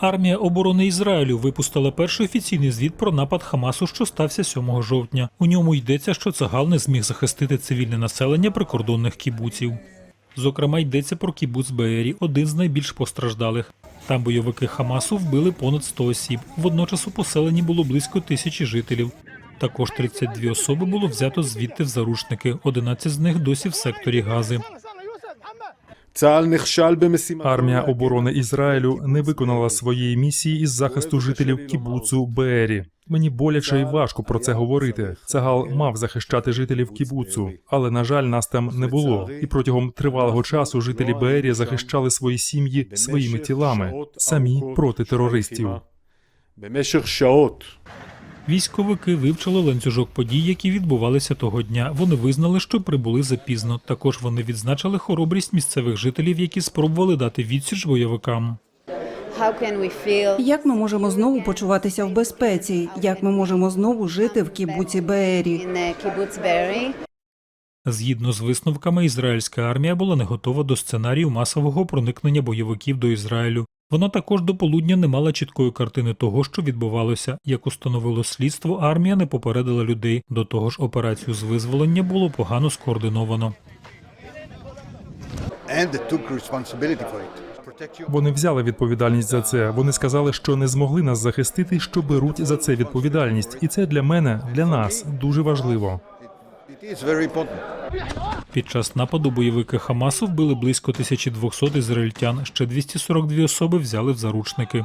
Армія оборони Ізраїлю випустила перший офіційний звіт про напад Хамасу, що стався 7 жовтня. У ньому йдеться, що Цагал не зміг захистити цивільне населення прикордонних кібуців. Зокрема, йдеться про кібуц Беері, один з найбільш постраждалих. Там бойовики Хамасу вбили понад 100 осіб. Водночас у поселенні було близько тисячі жителів. Також 32 особи було взято звідти в заручники. 11 з них досі в секторі Гази. Армія оборони Ізраїлю не виконала своєї місії із захисту жителів кібуцу Беері. Мені боляче і важко про це говорити. Цагал мав захищати жителів кібуцу, але на жаль, нас там не було. І протягом тривалого часу жителі Беері захищали свої сім'ї своїми тілами самі проти терористів. Військовики вивчили ланцюжок подій, які відбувалися того дня. Вони визнали, що прибули запізно. Також вони відзначили хоробрість місцевих жителів, які спробували дати відсіч бойовикам. Як ми можемо знову почуватися в безпеці? Як ми можемо знову жити в Кібуці Беері? Згідно з висновками, ізраїльська армія була не готова до сценарію масового проникнення бойовиків до Ізраїлю. Вона також до полудня не мала чіткої картини того, що відбувалося. Як установило слідство, армія не попередила людей. До того ж, операцію з визволення було погано скоординовано. Вони взяли відповідальність за це. Вони сказали, що не змогли нас захистити, що беруть за це відповідальність, і це для мене, для нас дуже важливо. Під час нападу бойовики Хамасу вбили близько 1200 ізраїльтян. Ще 242 особи взяли в заручники.